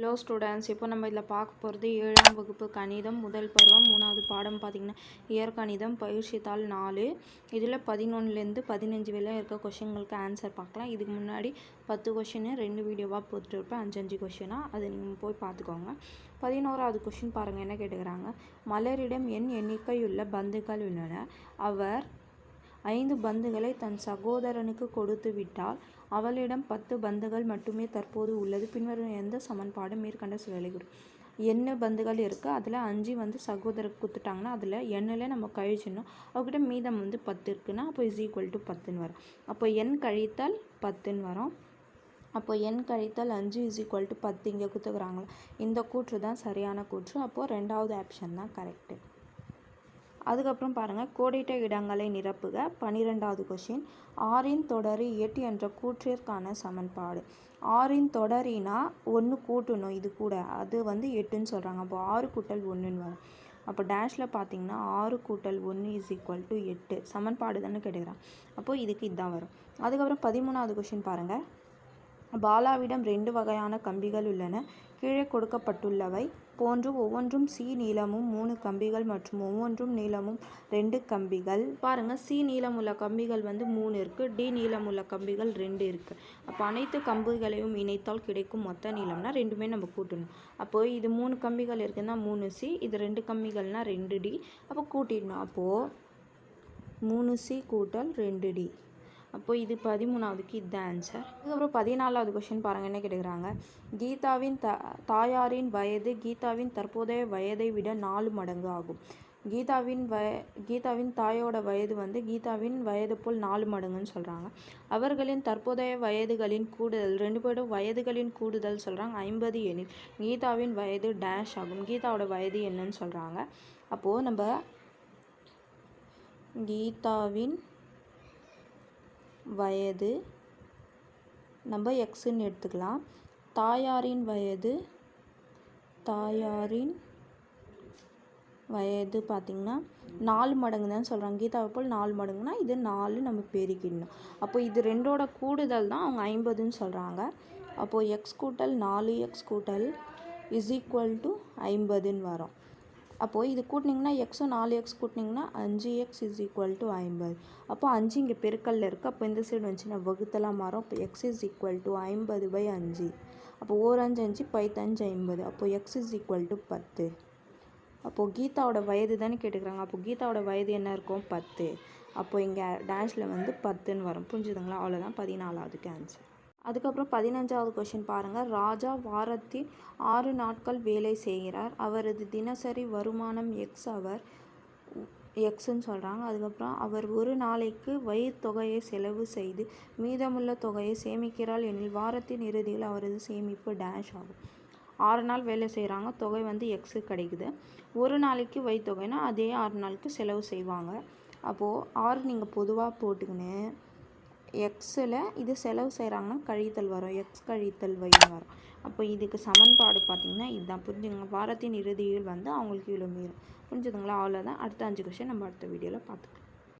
Hello students இப்போ நம்ம இதில் பார்க்க போகிறது ஏழாம் வகுப்பு கணிதம் முதல் பருவம் மூணாவது பாடம் பார்த்திங்கன்னா இயற்கணிதம் பயிற்சித்தாள் நாலு. இதில் பதினொன்றுலேருந்து பதினஞ்சு வரையிலும் இருக்க கொஷின்களுக்கு ஆன்சர் பார்க்கலாம். இதுக்கு முன்னாடி பத்து கொஷின் ரெண்டு வீடியோவாக போட்டுருப்பேன். அஞ்சு அஞ்சு கொஷினாக அதை நீங்கள் போய் பார்த்துக்கோங்க. பதினோராவது கொஷின் பாருங்கள் என்ன கேட்டுக்கிறாங்க? மலரிடம் என் எண்ணிக்கையுள்ள பந்துக்கள் உள்ளன. அவர் ஐந்து பந்துகளை தன் சகோதரனுக்கு கொடுத்து விட்டால் அவளிடம் பத்து பந்துகள் மட்டுமே தற்போது உள்ளது. பின்வரும் எந்த சமன்பாடு மேற்கண்ட சூழலை குறி என்ன பந்துகள் இருக்குது அதில் அஞ்சு வந்து சகோதரருக்கு கொடுத்துட்டாங்கன்னா அதில் எண்ணில் நம்ம கழிச்சிடணும். அவகிட்ட மீதம் வந்து பத்து இருக்குன்னா அப்போ இஸ் ஈக்குவல் டு பத்துன்னு வரும். அப்போ எண் கழித்தால் பத்துன்னு வரும். அப்போ எண் கழித்தல் அஞ்சு இஸ் ஈக்குவல் டு பத்து இங்கே கொடுத்துக்கிறாங்களா இந்த கூற்று தான் சரியான கூற்று. அப்போது ரெண்டாவது ஆப்ஷன் தான் கரெக்டு அதுக்கப்புறம் பாருங்கள் கோடிட்ட இடங்களை நிரப்புக. பன்னிரெண்டாவது கொஷின் ஆறின் தொடரி எட்டு என்ற கூற்றிற்கான சமன்பாடு. ஆறின் தொடரினா ஒன்று கூட்டணும் இது கூட. அது வந்து எட்டுன்னு சொல்கிறாங்க அப்போ ஆறு கூட்டல் ஒன்றுன்னு வரும். அப்போ டேஷில் பார்த்தீங்கன்னா ஆறு கூட்டல் ஒன்று இஸ் ஈக்குவல் டு எட்டு. சமன்பாடு தானே கேட்டுக்கிறான். அப்போது இதுக்கு இதுதான் வரும். அதுக்கப்புறம் பதிமூணாவது கொஷின் பாருங்கள் பாலாவிடம் ரெண்டு வகையான கம்பிகள் உள்ளன. கீழே கொடுக்கப்பட்டுள்ளவை போன்று ஒவ்வொன்றும் சி நீளமும் மூணு கம்பிகள் மற்றும் ஒவ்வொன்றும் நீளமும் ரெண்டு கம்பிகள். பாருங்கள் சி நீளமுள்ள கம்பிகள் வந்து மூணு இருக்குது டி நீளமுள்ள கம்பிகள் ரெண்டு இருக்குது அப்போ அனைத்து கம்பிகளையும் இணைத்தால் கிடைக்கும் மொத்த நீளம்னா ரெண்டுமே நம்ம கூட்டணும். அப்போ இது மூணு கம்பிகள் இருக்குன்னா மூணு சி இது ரெண்டு கம்பிகள்னால் ரெண்டு டி அப்போ கூட்டிடணும். அப்போது மூணு சி கூட்டல் ரெண்டு டி அப்போ இது பதிமூணாவதுக்கு இதுதான் ஆன்சர் அதுக்கப்புறம் பதினாலாவது கொஷின் பாருங்கள் என்ன கேட்குறாங்க கீதாவின் த தாயாரின் வயது கீதாவின் தற்போதைய வயதை விட நாலு மடங்கு ஆகும். கீதாவின் வய கீதாவின் தாயோட வயது வந்து கீதாவின் வயது போல் நாலு மடங்குன்னு சொல்கிறாங்க அவர்களின் தற்போதைய வயதுகளின் கூடுதல் ரெண்டு பேரும் வயதுகளின் கூடுதல் சொல்கிறாங்க ஐம்பது எனில் கீதாவின் வயது டேஷ் ஆகும். கீதாவோட வயது என்னன்னு சொல்கிறாங்க அப்போது நம்ம கீதாவின் வயது நம்ம எக்ஸுன்னு எடுத்துக்கலாம். தாயாரின் வயது தாயாரின் வயது பார்த்திங்கன்னா நாலு மடங்கு தான் சொல்கிறாங்க கீதாவை போல் நாலு மடங்குனா இது நாலு நம்ம பெருக்கிடணும். அப்போ இது ரெண்டோட கூடுதல் தான் அவங்க ஐம்பதுன்னு சொல்கிறாங்க அப்போது எக்ஸ் கூட்டல் நாலு எக்ஸ் கூட்டல் இஸ் ஈக்குவல் டு ஐம்பதுன்னு வரும். அப்போது இது கூட்டினிங்கன்னா எக்ஸும் நாலு எக்ஸ் கூட்டினிங்கன்னா அஞ்சு எக்ஸ் இஸ் ஈக்குவல் டு ஐம்பது. அப்போது அஞ்சு இங்கே பெருக்கல்ல இருக்குது அப்போ இந்த சைடு வந்துச்சுன்னா வகுத்தலாம் மாறும். இப்போ எக்ஸ் இஸ் ஈக்குவல் டு ஐம்பது பை அஞ்சு. அப்போ ஓர் அஞ்சு அஞ்சு பைத்தஞ்சு ஐம்பது. அப்போது எக்ஸ் இஸ் ஈக்குவல் டு பத்து. அப்போது கீதாவோட வயது தானே கேட்டுக்கிறாங்க. அப்போ கீதாவோட வயது என்ன இருக்கும்? பத்து. அப்போது இங்கே டேஷில் வந்து பத்துன்னு வரும். புரிஞ்சுதுங்களா? அவ்வளோதான் பதினாலாவதுக்கு ஆன்சர் அதுக்கப்புறம் பதினஞ்சாவது கொஷின் பாருங்கள் ராஜா வாரத்தில் ஆறு நாட்கள் வேலை செய்கிறார். அவரது தினசரி வருமானம் எக்ஸ் அவர் எக்ஸ்ன்னு சொல்கிறாங்க அதுக்கப்புறம் அவர் ஒரு நாளைக்கு வயிறு தொகையை செலவு செய்து மீதமுள்ள தொகையை சேமிக்கிறாள் எனில் வாரத்தின் இறுதியில் அவரது சேமிப்பு டேஷ் ஆகும். ஆறு நாள் வேலை செய்கிறாங்க தொகை வந்து எக்ஸு கிடைக்குது. ஒரு நாளைக்கு வைத்தொகைனா அதே ஆறு நாளுக்கு செலவு செய்வாங்க. அப்போது ஆறு நீங்கள் பொதுவாக போட்டுக்கின்னு எக்ஸில் இது செலவு செய்கிறாங்கன்னா கழித்தல் வரும். எக்ஸ் கழித்தல் வைன்னு வரும். அப்போ இதுக்கு சமன்பாடு பார்த்திங்கன்னா இதுதான். புரிஞ்சுங்க வாரத்தின் இறுதியில் வந்து அவங்களுக்கு இவ்வளோ மீறும். புரிஞ்சுதுங்களா? அவ்வளோதான் அடுத்த அஞ்சு கொஷின் நம்ம அடுத்த வீடியோவில் பார்த்துக்கலாம்.